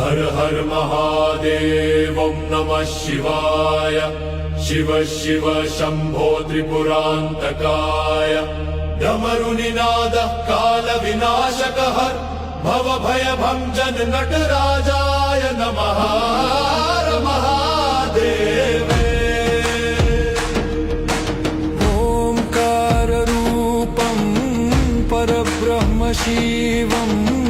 हर हर महादेवं नमः शिवाय। शिव शिव शम्भो त्रिपुरान्तकाय। डमरुनिनादः कालविनाशकः। भवभयभञ्जन नटराजाय नमः। महादेवे। ओङ्काररूपं परब्रह्म शिवम्